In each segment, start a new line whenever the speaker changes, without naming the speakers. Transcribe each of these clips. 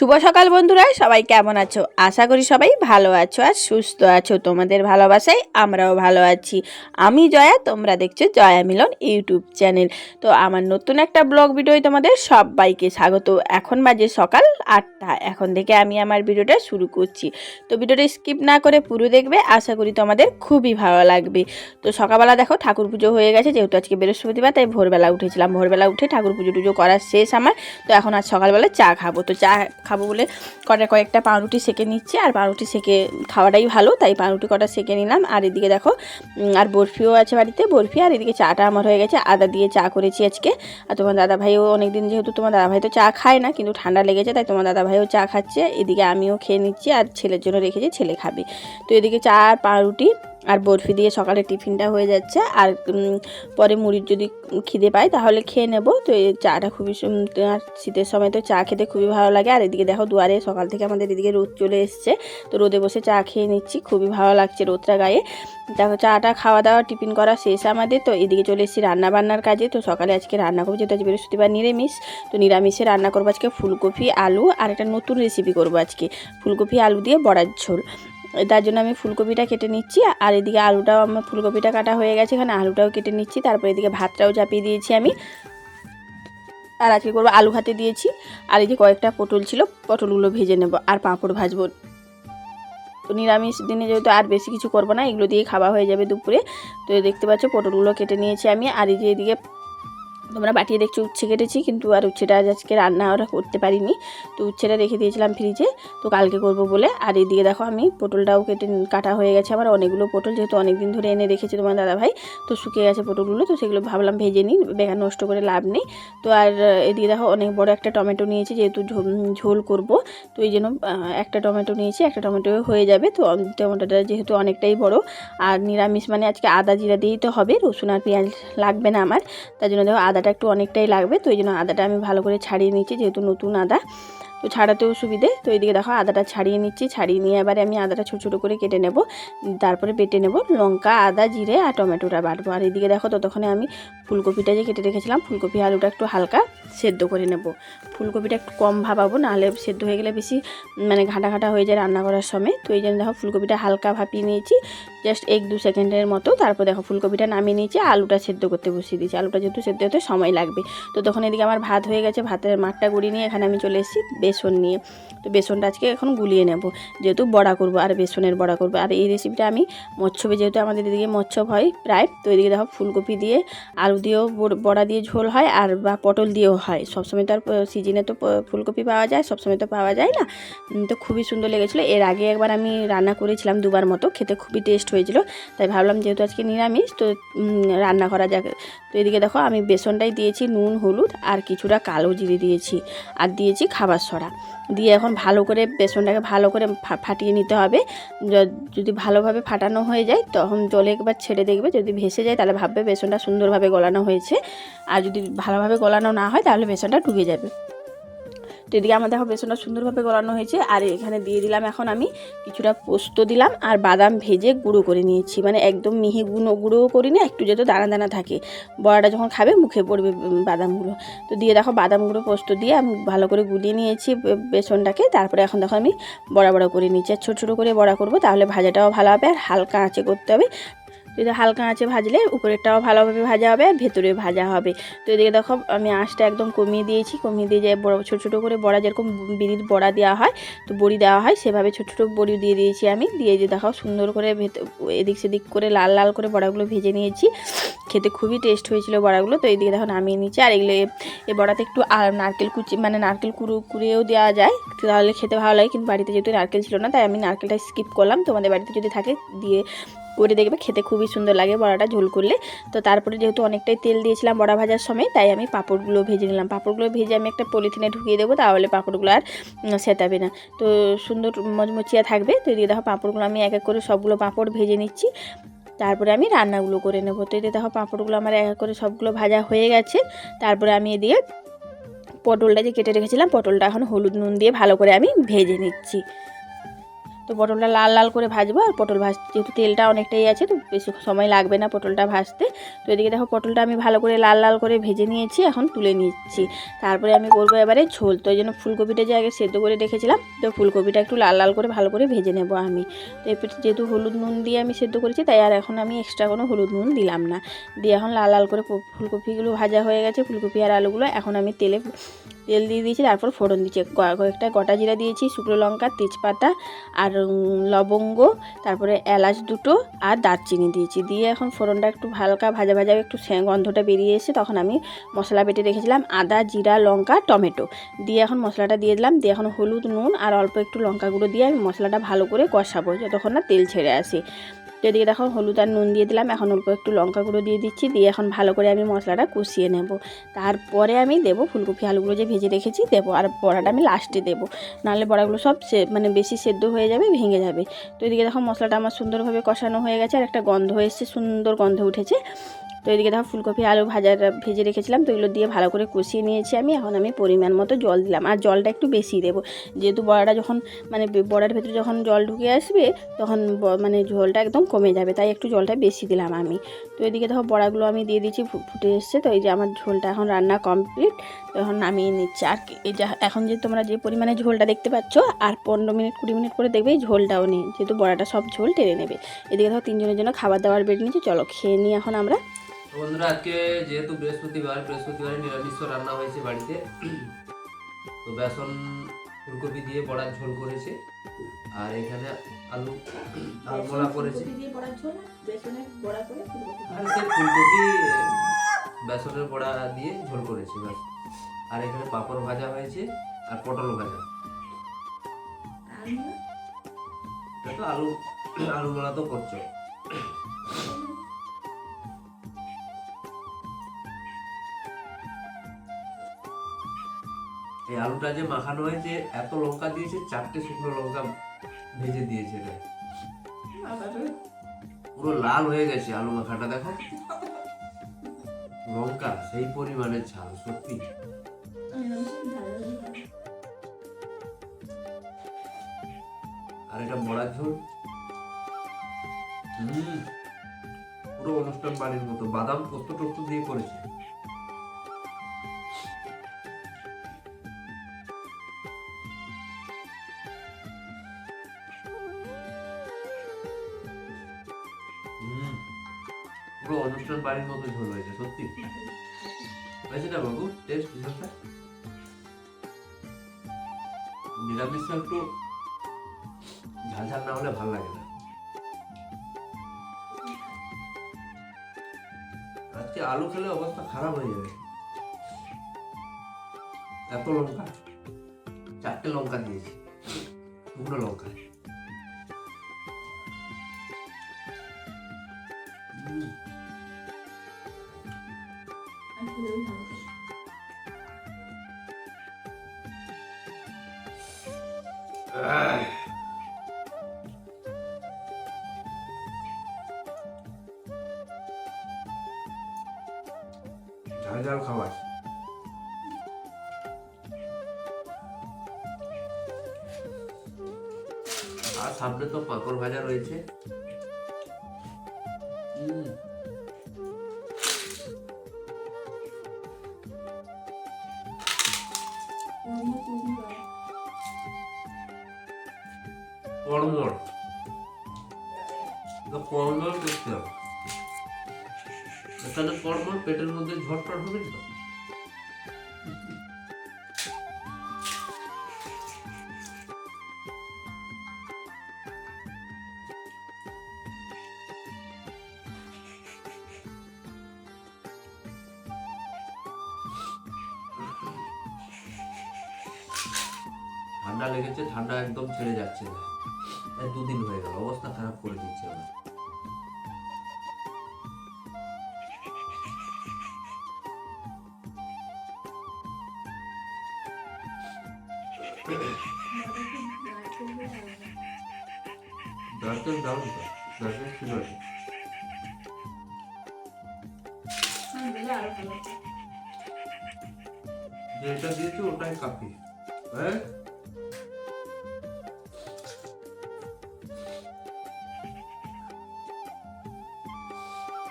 শুভ সকাল বন্ধুরা, সবাই কেমন আছো? আশা করি সবাই ভালো আছো আর সুস্থ আছো। তোমাদের ভালোবাসায় আমরাও ভালো আছি। আমি জয়া, তোমরা দেখছ জয়া মিলন ইউটিউব চ্যানেল। তো আমার নতুন একটা ব্লগ ভিডিও তোমাদের সবাইকে স্বাগত। এখন বাজে সকাল আটটা। এখন থেকে আমি আমার ভিডিওটা শুরু করছি। তো ভিডিওটা স্কিপ না করে পুরো দেখবে, আশা করি তোমাদের খুবই ভালো লাগবে। তো সকালবেলা দেখো ঠাকুর পুজো হয়ে গেছে, যেহেতু আজকে বৃহস্পতিবার, তাই ভোরবেলা উঠেছিলাম। ভোরবেলা উঠে ঠাকুর পুজো টুজো করা শেষ আমার। তো এখন আজ সকালবেলা চা খাব। তো চা খাব বলে কটা কয়েকটা পাউরুটি সেকে নিচ্ছি, আর পাউরুটি সেকে খাওয়াটাই ভালো, তাই পাউরুটি কটা সেকে নিলাম। আর এদিকে দেখো আর বরফিও আছে বাড়িতে, বরফি, আর এদিকে চাটা আমার হয়ে গেছে। আদা দিয়ে চা করেছি আজকে। আর তোমার দাদা ভাইও অনেকদিন যেহেতু তোমার দাদা ভাই তো চা খায় না, কিন্তু ঠান্ডা লেগেছে, তাই তোমার দাদা ভাইও চা খাচ্ছে। এদিকে আমিও খেয়ে নিচ্ছি, আর ছেলের জন্য রেখেছি, ছেলে খাবে। তো এদিকে চা আর পাউরুটি আর বরফি দিয়ে সকালে টিফিনটা হয়ে যাচ্ছে। আর পরে মুড়ির যদি খিদে পাই তাহলে খেয়ে নেব। তো এই চাটা খুবই আর শীতের সময় তো চা খেতে খুবই ভালো লাগে। আর এদিকে দেখো দুয়ারে সকাল থেকে আমাদের এদিকে রোদ চলে এসছে। তো রোদে বসে চা খেয়ে নিচ্ছি। খুবই ভালো লাগছে রোদটা গায়ে। দেখো চাটা খাওয়া দাওয়া টিফিন করা শেষ আমাদের। তো এদিকে চলে এসেছি রান্না বান্নার কাজে। তো সকালে আজকে রান্না করব যেহেতু আজ বৃহস্পতিবার নিরামিষ। তো নিরামিষে রান্না করব আজকে ফুলকপি, আলু। আর একটা নতুন রেসিপি করব আজকে। ফুলকপি, আলু দিয়ে বড়ার ঝোল। তার জন্য আমি ফুলকপিটা কেটে নিচ্ছি, আর এদিকে আলুটাও আমার ফুলকপিটা কাটা হয়ে গেছে এখানে, আলুটাও কেটে নিচ্ছি, তারপর এদিকে ভাতটাও চাপিয়ে দিয়েছি আমি। আর আজকে করব আলু ভাতে দিয়েছি, আর এই যে কয়েকটা পটল ছিল, পটলগুলো ভেজে নেব, আর পাঁপড় ভাজবো। নিরামিষ দিনে যেহেতু আর বেশি কিছু করব না, এগুলো দিয়ে খাওয়া হয়ে যাবে দুপুরে। তো দেখতে পাচ্ছ, পটলগুলো কেটে নিয়েছি আমি, আর এই যে এদিকে তোমরা বাটিয়ে দেখছ, উচ্ছে কেটেছি, কিন্তু আর উচ্ছেটা আজ আজকে রান্না ওরা করতে পারিনি। তো উচ্ছেটা রেখে দিয়েছিলাম ফ্রিজে, তো কালকে করব বলে। আর এদিকে দেখো আমি পটলটাও কেটে কাটা হয়ে গেছে আমার। অনেকগুলো পটল যেহেতু অনেক দিন ধরে এনে রেখেছে তোমার দাদা ভাই তো শুকিয়ে গেছে পটলগুলো, তো সেগুলো ভাবলাম ভেজে নিই, বেকার নষ্ট করে লাভ নেই। তো আর এদিকে দেখো অনেক বড় একটা টমেটো নিয়েছি, যেহেতু ঝোল করব, তো এই জন্য একটা টমেটো নিয়েছি, একটা টমেটো হয়ে যাবে। তো টমেটোটা যেহেতু অনেকটাই বড়, আর নিরামিষ মানে আজকে আদা জিরা দিয়েই তো হবে, রসুন আর পেঁয়াজ লাগবে না আমার, তার জন্য দেখো আদাটা একটু অনেকটাই লাগবে, তো এই জন্য আদাটা আমি ভালো করে ছাড়িয়ে নিচ্ছি, যেহেতু নতুন আদা, তো ছাড়াতেও সুবিধে। তো এইদিকে দেখো আদাটা ছাড়িয়ে নিচ্ছি, ছাড়িয়ে নিয়ে এবারে আমি আদাটা ছোটো ছোটো করে কেটে নেব, তারপরে বেটে নেব লঙ্কা, আদা, জিরে আর টমেটোটা বাটবো। আর এদিকে দেখো ততক্ষণে আমি ফুলকপিটা যে কেটে রেখেছিলাম, ফুলকপি আলুটা একটু হালকা সেদ্ধ করে নেব। ফুলকপিটা একটু কম ভাবাবো, নাহলে সেদ্ধ হয়ে গেলে বেশি মানে ঘাটা ঘাটা হয়ে যায় রান্না করার সময়। তো এই জন্য দেখো ফুলকপিটা হালকা ভাপিয়ে নিয়েছি জাস্ট এক দু সেকেন্ডের মতো তারপর দেখো ফুলকপিটা নামিয়ে নিয়েছি, আলুটা সেদ্ধ করতে বসিয়ে দিয়েছি। আলুটা যেহেতু সেদ্ধ হতে সময় লাগবে। তো তখন এদিকে আমার ভাত হয়ে গেছে, ভাতের মাঠটা গুড়িয়ে নিয়ে এখানে আমি চলে এসেছি বেসন নিয়ে। তো বেসনটা আজকে এখন গুলিয়ে নেব, যেহেতু বড়া করব আর বেসনের বড়া করব। আর এই রেসিপিটা আমি মৎস্যবে, যেহেতু আমাদের এদিকে মৎস্যব হয় প্রায়, তো এদিকে দেখো ফুলকপি দিয়ে আলু দিয়েও বড়- দিয়ে ঝোল হয় আর বা পটল দিয়েও হয়। সবসময় তো আর সিজনে তো ফুলকপি পাওয়া যায়, সবসময় তো পাওয়া যায় না। তো খুবই সুন্দর লেগেছিলো। এর আগে একবার আমি রান্না করেছিলাম দুবার মতো, খেতে খুবই টেস্ট হয়েছিল, তাই ভাবলাম যেহেতু আজকে নিরামিষ, তো রান্না করা যাক। তো এদিকে দেখো, আমি বেসনটাই দিয়েছি, নুন, হলুদ, আর কিছুটা কালো জিরে দিয়েছি, আর দিয়েছি খাবার সরা। দিয়ে এখন ভালো করে বেসনটাকে ভালো করে ফাটিয়ে নিতে হবে। যদি ভালোভাবে ফাটানো হয়ে যায়, তখন জলে একবার ছেড়ে দেখবে, যদি ভেসে যায়, তাহলে ভাববে বেসনটা সুন্দরভাবে গলানো হয়েছে। আর যদি ভালোভাবে গলানো না হয়, তাহলে বেসনটা ডুবে যাবে। তো এদিকে আমার দেখো বেসনটা সুন্দরভাবে গলানো হয়েছে, আর এখানে দিয়ে দিলাম এখন আমি কিছুটা পোস্ত দিলাম আর বাদাম ভেজে গুঁড়ো করে নিয়েছি। মানে একদম মিহি গুঁড়ো গুঁড়োও করি না একটু যেহেতু দানা দানা থাকে। বড়াটা যখন খাবে মুখে পড়বে বাদামগুলো। তো দিয়ে দেখো বাদাম গুঁড়ো পোস্ত দিয়ে আমি ভালো করে গুলিয়ে নিয়েছি বেসনটাকে। তারপরে এখন দেখো আমি বড়া বড়া করে নিচ্ছি। আর ছোটো ছোটো করে বড়া করব, তাহলে ভাজাটাও ভালো হবে আর হালকা আঁচে করতে হবে। যদি হালকা আঁচে ভাজলে উপরেরটাও ভালোভাবে ভাজা হবে আর ভেতরে ভাজা হবে। তো এদিকে দেখো, আমি আঁচটা একদম কমিয়ে দিয়েছি। কমিয়ে দিয়ে যে বড়, ছোটো ছোটো করে বড়া যেরকম বিড়ির বড়া দেওয়া হয়, তো বড়ি দেওয়া হয়, সেভাবে ছোটো ছোটো বড়ি দিয়ে দিয়েছি আমি। দিয়ে যে দেখো, সুন্দর করে এদিক সেদিক করে লাল লাল করে বড়াগুলো ভেজে নিয়েছি। খেতে খুবই টেস্ট হয়েছিল বড়াগুলো। তো এইদিকে দেখো, নামিয়ে নিচ্ছি আর এগুলো এই বড়াতে একটু নারকেল কুচি মানে নারকেল কুড়ু, কুড়িয়েও দেওয়া যায়। তাহলে খেতে ভালো লাগে, কিন্তু বাড়িতে যেহেতু নারকেল ছিল না, তাই আমি নারকেলটা স্কিপ করলাম। তোমাদের বাড়িতে যদি থাকে, দিয়ে করে দেখবে, খেতে খুবই সুন্দর লাগে বড়াটা ঝোল করলে। তো তারপরে যেহেতু অনেকটাই তেল দিয়েছিলাম বড়া ভাজার সময়, তাই আমি পাঁপড়গুলো ভেজে নিলাম। পাঁপড়গুলো ভেজে আমি একটা পলিথিনে ঢুকিয়ে দেবো, তাহলে পাঁপড়গুলো আর সেটাবে না। তো সুন্দর মচমচিয়া থাকবে। তো দিয়ে দেখো পাঁপড়গুলো আমি এক এক করে সবগুলো পাঁপড় ভেজে নিচ্ছি। তারপরে আমি রান্নাগুলো করে নেব। তো এতে দেখো পাঁপড়গুলো আমার এক এক করে সবগুলো ভাজা হয়ে গেছে। তারপরে আমি এদিকে পটলটা যে কেটে রেখেছিলাম, পটলটা এখন হলুদ নুন দিয়ে ভালো করে আমি ভেজে নিচ্ছি। তো পটলটা লাল লাল করে ভাজবো আর পটল ভাজ যেহেতু তেলটা অনেকটাই আছে, তো বেশি সময় লাগবে না পটলটা ভাজতে। তো এদিকে দেখো পটলটা আমি ভালো করে লাল লাল করে ভেজে নিয়েছি, এখন তুলে নিচ্ছি। তারপরে আমি করব এবারে ঝোল, তো এই জন্য ফুলকপিটা যে আগে সেদ্ধ করে রেখেছিলাম, তো ফুলকপিটা একটু লাল লাল করে ভালো করে ভেজে নেব আমি। তো এরপর যেহেতু হলুদ নুন দিয়ে আমি সেদ্ধ করেছি, তাই আর এখন আমি এক্সট্রা কোনো হলুদ নুন দিলাম না। দিয়ে এখন লাল লাল করে ফুলকপিগুলো ভাজা হয়ে গেছে, ফুলকপি আর আলুগুলো এখন আমি তেলে তেল দিয়ে দিয়েছি, তারপর ফোড়ন দিচ্ছি কয়েকটা গোটা জিরা দিয়েছি, শুকনো লঙ্কা, তেজপাতা আর লবঙ্গ, তারপরে এলাচ দুটো আর দারচিনি দিয়েছি। দিয়ে এখন ফোড়নটা একটু হালকা ভাজা ভাজা একটু গন্ধটা বেরিয়ে এসে তখন আমি মশলা বেটে রেখেছিলাম আদা, জিরা, লঙ্কা, টমেটো। দিয়ে এখন মশলাটা দিয়ে দিলাম। দিয়ে এখন হলুদ, নুন আর অল্প একটু লঙ্কা গুঁড়ো দিয়ে আমি মশলাটা ভালো করে কষাবো, যতক্ষণ না তেল ছেড়ে আসে। তো এদিকে দেখো হলুদ আর নুন দিয়ে দিলাম, এখন অল্প একটু লঙ্কা গুঁড়ো দিয়ে দিচ্ছি, দিয়ে এখন ভালো করে আমি মশলাটা কষিয়ে নেব। তারপরে আমি দেবো ফুলকপি আলুগুলো যে ভেজে রেখেছি, দেবো আর বড়াটা আমি লাস্টে দেবো। নাহলে বড়াগুলো সব মানে বেশি সেদ্ধ হয়ে যাবে, ভেঙে যাবে। তো এদিকে দেখো মশলাটা আমার সুন্দরভাবে কষানো হয়ে গেছে, আর একটা গন্ধ এসছে, সুন্দর গন্ধ উঠেছে। তো এদিকে দেখো ফুলকপি, আলু ভাজাটা ভেজে রেখেছিলাম, তো এগুলো দিয়ে ভালো করে কষিয়ে নিয়েছি আমি। এখন আমি পরিমাণ মতো জল দিলাম। আর জলটা একটু বেশি দেবো। যেহেতু বড়াটা যখন মানে বড়ার ভেতরে যখন জল ঢুকে আসবে, তখন মানে ঝোলটা একদম কমে যাবে। তাই একটু জলটা বেশি দিলাম আমি। তো এদিকে দেখো বড়াগুলো আমি দিয়ে দিচ্ছি ফুটে এসছে। তো এই যে আমার ঝোলটা এখন রান্না কমপ্লিট। তো এখন নামিয়ে নিচ্ছি। আর যে এখন যে তোমরা যে পরিমাণে ঝোলটা দেখতে পাচ্ছ, আর পনেরো মিনিট, কুড়ি মিনিট করে দেখবে ঝোলটাও নেই। যেহেতু বড়াটা সব ঝোল টেনে নেবে। এদিকে দেখো তিনজনের জন্য খাবার দাবার বেড়ে নিচ্ছি চলো খেয়ে নিই এখন আমরা।
তো বন্ধুরা আজকে যেহেতু বৃহস্পতিবার বৃহস্পতিবারে নিরামিষ রান্না হয়েছে বাড়িতে। তো বেসন ফুলকপি দিয়ে বড়ার ঝোল করেছে। আর এখানে আলু আলু বড়া করেছে। আর সে ফুলকপি বেসনের বড়া দিয়ে ঝোল করেছে ব্যাস। আর এখানে পাঁপড় ভাজা হয়েছে আর পটল ভাজা। তো আলু আলু বড়া তো করছ। এই আলুটা যে মাখানো হয়েছে, এত লঙ্কা দিয়েছে, চারটে শুকনো লঙ্কা ভেজে দিয়েছে পুরো লাল হয়ে গেছে আলু মাখাটা, দেখো। লঙ্কা, সেই পরিমাণে ঝাল, সত্যি। আর এটা বড়া ঝোল। পুরো অনুষ্ঠান বাড়ির মতো। বাদাম পোস্ত টোস্ত দিয়ে করেছে। অনুষ্ঠান বাড়ির মতো ঝোল হয়েছে সত্যি। হয়েছে না বাবু? টেস্ট ঝোলটা নিরামিষটা একটু ঝাল ঝাল না হলে ভালো লাগে না। আজকে আলু খেলে অবস্থা খারাপ হয়ে যাবে। এত লঙ্কা, চারটে লঙ্কা দিয়েছি শুকনো লঙ্কা। হুম আহ। ঝাল খাবার। আর সামনে তো পাঁপড় ভাজা রয়েছে। ঠান্ডা লেগেছে, ঠান্ডা একদম ছেড়ে যাচ্ছে না দুদিন হয়ে গেল, অবস্থা খারাপ করে দিচ্ছে আমার যেটা দিয়েছি ওটাই কাফি হ্যাঁ?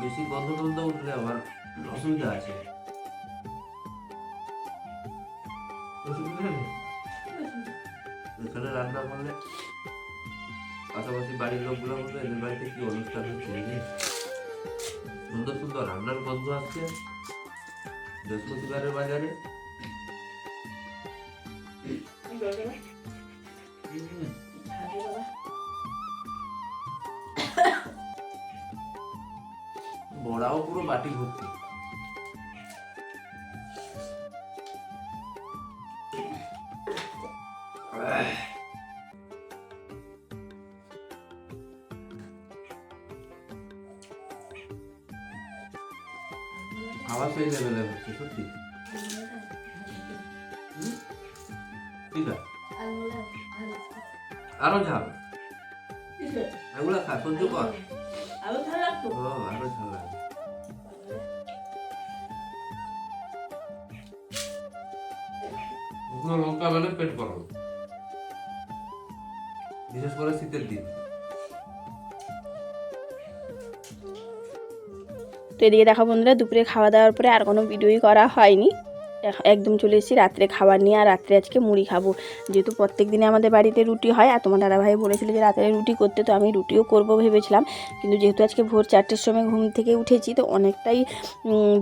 বেশি গন্ধ টন্ধ উঠলে আবার অসুবিধা আছে। এখানে রান্না করলে পাশাপাশি বাড়ির লোকগুলো বলবে এদের বাড়িতে কি অনুষ্ঠান হচ্ছে সুন্দর সুন্দর রান্নার গন্ধ আসছে। বৃহস্পতিবারের বাজারে। হুম, বড়াও পুরো বাটি ভর্তি। খাওয়া সেই হচ্ছে, সত্যি? আরও ঝাল এগুলো খা সহ্য কর
আরও ভালো লাগতো
আরও ঝাল লাগে শুকনো লঙ্কা মানে পেট গরম। বিশেষ করে শীতের দিন।
তো এদিকে দেখো বন্ধুরা, দুপুরে খাওয়া দাওয়ার পরে আর কোনো ভিডিওই করা হয়নি। একদম চলে এসেছি রাত্রে খাবার নিয়ে, আর রাত্রে আজকে মুড়ি খাব। যেহেতু প্রত্যেক দিনে আমাদের বাড়িতে রুটি হয়, আর তোমার দাদাভাই বলেছিল যে রাত্রে রুটি করতে, তো আমি রুটিও করব ভেবেছিলাম। কিন্তু যেহেতু আজকে ভোর চারটের সময় ঘুম থেকে উঠেছি, তো অনেকটাই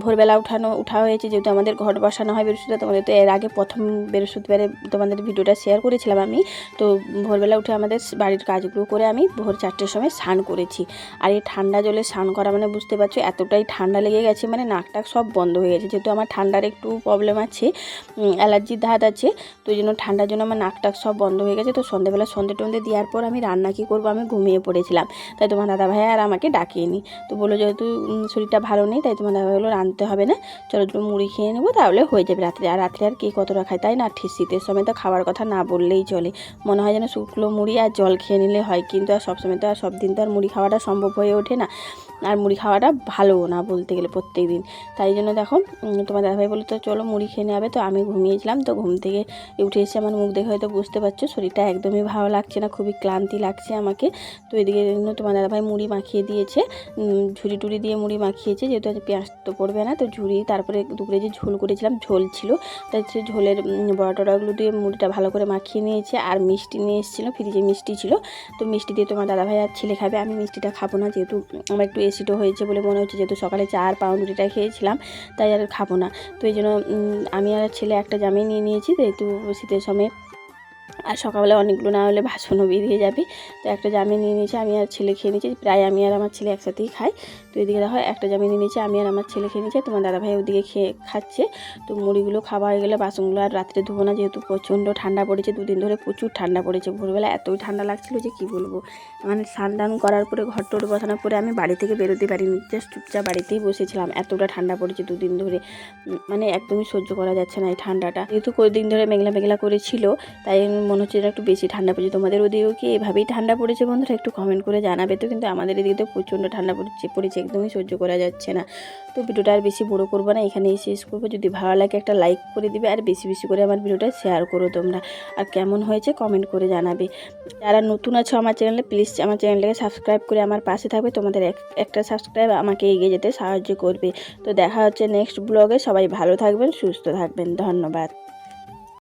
ভোরবেলা উঠানো, উঠা হয়েছে। যেহেতু আমাদের ঘর বসানো হয় বৃহস্পতিবার তোমাদের তো এর আগে প্রথম বৃহস্পতিবারে তোমাদের ভিডিওটা শেয়ার করেছিলাম আমি। তো ভোরবেলা উঠে আমাদের বাড়ির কাজগুলো করে আমি ভোর চারটের সময় স্নান করেছি। আর এই ঠান্ডা জলে স্নান করা মানে বুঝতে পারছ, এতটাই ঠান্ডা লেগে গেছে মানে নাক টাক সব বন্ধ হয়ে গেছে। যেহেতু আমার ঠান্ডার একটু প্রবলেম আছে অ্যালার্জির ধাত আছে, তো ওই জন্য ঠান্ডার জন্য আমার নাক টাক সব বন্ধ হয়ে গেছে। তো সন্ধ্যেবেলা সন্ধে টন্ধে দেওয়ার পর আমি রান্না কী করব? আমি ঘুমিয়ে পড়েছিলাম। তাই তোমার দাদা ভাই আর আমাকে ডাকিয়ে নি তো বলল যেহেতু শরীরটা ভালো নেই, তাই তোমার দাদা ভাই বলল, রাঁধতে হবে না, চলো একটু মুড়ি খেয়ে নেব, তাহলে হয়ে যাবে রাত্রে। আর রাত্রে আর কে কতটা খায় তাই না, ঠিক শীতের সময় তো খাওয়ার কথা না বললেই চলে। মনে হয় যেন শুকনো মুড়ি আর জল খেয়ে নিলে হয়, কিন্তু আর সবসময় তো আর সব দিন তো আর মুড়ি খাওয়াটা সম্ভব হয়ে ওঠে না। আর মুড়ি খাওয়াটা ভালোও না বলতে গেলে প্রত্যেক দিন। তাই জন্য দেখো তোমার দাদাভাই বলল, তো চলো মুড়ি খেয়ে নেবে। তো আমি ঘুমিয়েছিলাম তো ঘুম থেকে উঠে এসে আমার মুখ দেখে হয়তো বুঝতে পারছ, শরীরটা একদমই ভালো লাগছে না, খুবই ক্লান্তি লাগছে আমাকে। তো এদিকে তোমার দাদাভাই মুড়ি মাখিয়ে দিয়েছে। ঝুড়ি টুড়ি দিয়ে মুড়ি মাখিয়েছে, যেহেতু আজ পেঁয়াজ তো পড়বে না। তো ঝুড়ি তারপরে দুপুরে যে ঝোল করেছিলাম, ঝোল ছিল। তাই সে ঝোলের বড়া টড়াগুলো দিয়ে মুড়িটা ভালো করে মাখিয়ে নিয়েছে। আর মিষ্টি নিয়ে এসেছিল, ফ্রিজে মিষ্টি ছিল। তো মিষ্টি দিয়ে তোমার দাদাভাই আর ছেলে খাবে, আমি মিষ্টিটা খাব না। যেহেতু আমার একটু এসিডও হয়েছে বলে মনে হচ্ছে, যেহেতু সকালে চা আর পাউরুটিটা খেয়েছিলাম, তাই আর খাব না। তো এই জন্য আমি আর ছেলে একটা জামাই নিয়ে নিয়েছি যেহেতু শীতের সময় আর সকালবেলা অনেকগুলো না হলে ভাসনও বেরিয়ে যাবে। তো একটা জামে নিয়ে নিয়েছি, আমি আর ছেলে খেয়ে নিয়েছি। প্রায় আমি আর আমার ছেলে একসাথেই খাই। তো এদিকে দেখো, একটা জামে নিয়ে নিয়েছি, আমি আর আমার ছেলে খেয়ে নিয়েছি। তোমার দাদাভাই ওদিকে খেয়ে খাচ্ছে। তো মুড়িগুলো খাওয়া হয়ে গেলে বাসনগুলো আর রাত্রে ধোবো না, যেহেতু প্রচণ্ড ঠান্ডা পড়েছে। দুদিন ধরে প্রচুর ঠান্ডা পড়েছে। ভোরবেলা এতই ঠান্ডা লাগছিল যে কি বলব? মানে স্নান করার পরে, ঘর টর বসানোর পরে আমি বাড়ি থেকে বেরোতে পারিনি। জাস্ট চুপচাপ বাড়িতেই বসেছিলাম। এতটা ঠান্ডা পড়েছে দুদিন ধরে। মানে একদমই সহ্য করা যাচ্ছে না এই ঠান্ডাটা। যেহেতু কয়েকদিন ধরে মেঘলা মেঘলা করেছিল তাই মনে হচ্ছে যেন একটু বেশি ঠান্ডা পড়েছে। তোমাদের ওদিকেও কি এভাবেই ঠান্ডা পড়েছে বন্ধুরা? একটু কমেন্ট করে জানাবে তো, কিন্তু আমাদের এদিকে তো প্রচণ্ড ঠান্ডা পড়েছে পড়েছে একদমই সহ্য করা যাচ্ছে না। তো ভিডিওটা আর বেশি বড় করব না, এখানেই শেষ করব। যদি ভালো লাগে একটা লাইক করে দিবে আর বেশি বেশি করে আমার ভিডিওটা শেয়ার করো তোমরা। আর কেমন হয়েছে কমেন্ট করে জানাবে। যারা নতুন আছো আমার চ্যানেলে প্লিজ আমার চ্যানেলটাকে সাবস্ক্রাইব করে আমার পাশে থাকবে। তোমাদের এক- একটা সাবস্ক্রাইব আমাকে এগিয়ে যেতে সাহায্য করবে। তো দেখা হচ্ছে নেক্সট ব্লগে সবাই ভালো থাকবেন, সুস্থ থাকবেন। ধন্যবাদ।